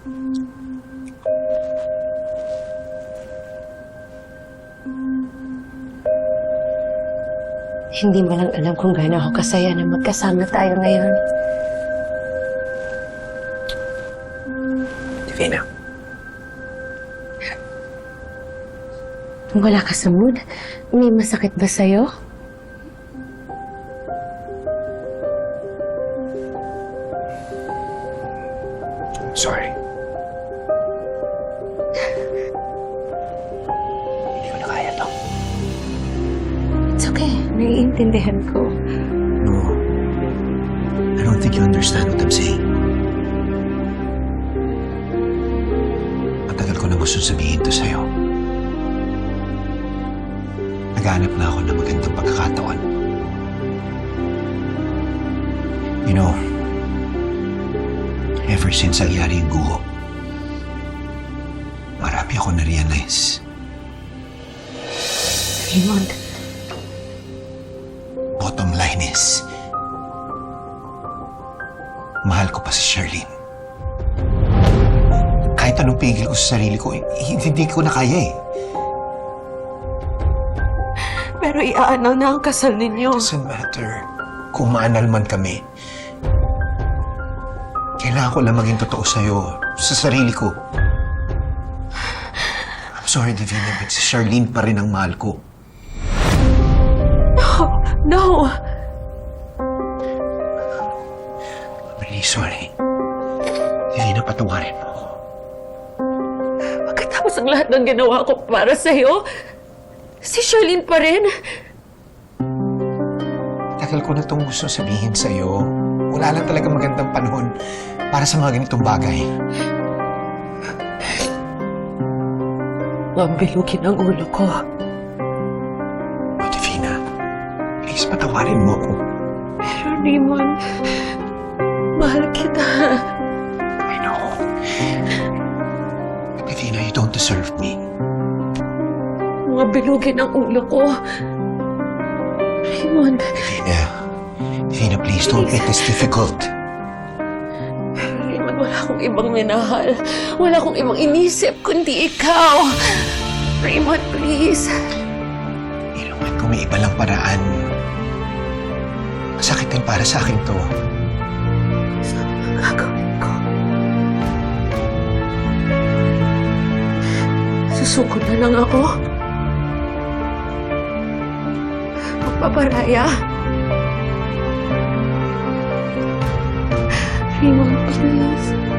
Hindi mo lang alam kung gaano ako kasaya na magkasama tayo ngayon. Divina, Kung wala ka sa mood, may masakit ba sa'yo? sorry. Naiintindihan ko. No. I don't think you understand what I'm saying. Matagal ko na gusto sabihin to sa'yo. Naghanap na ako ng magandang pagkakataon. You know, ever since nangyari yung guho, marami ako na-realize. Raymond, Bottom line is, mahal ko pa si Charlene. Kahit anong pigil ko sa sarili ko, eh, hindi ko na kaya eh. pero iaanaw na ang kasal ninyo. Doesn't matter kung maanal man kami. Kailangan ko lang maging totoo sa'yo, sa sarili ko. I'm sorry, Divina, but si Charlene pa rin ang mahal ko. No! I'm really sorry. Divina, patawarin mo ako. Pagkatapos ang lahat ng ginawa ko para sa'yo, si Charlene pa rin. Tagal ko na itong gusto sabihin sa'yo. Wala lang talaga magandang panahon para sa mga ganitong bagay. Mabilugin ang ulo ko. Please patawarin mo ako. Pero Raymond, mahal kita. I know. Divina, you don't deserve me. Mabilugin ang ulo ko. Raymond, Divina, Divina, please don't make this difficult. Raymond, wala akong ibang minahal. Wala akong ibang inisip kundi ikaw. Raymond, please. Ilungan kung may iba lang paraan. Masakit din para sa akin to. Ang gagawin ko? Susuko na lang ako. Magpaparaya. Raymond, please.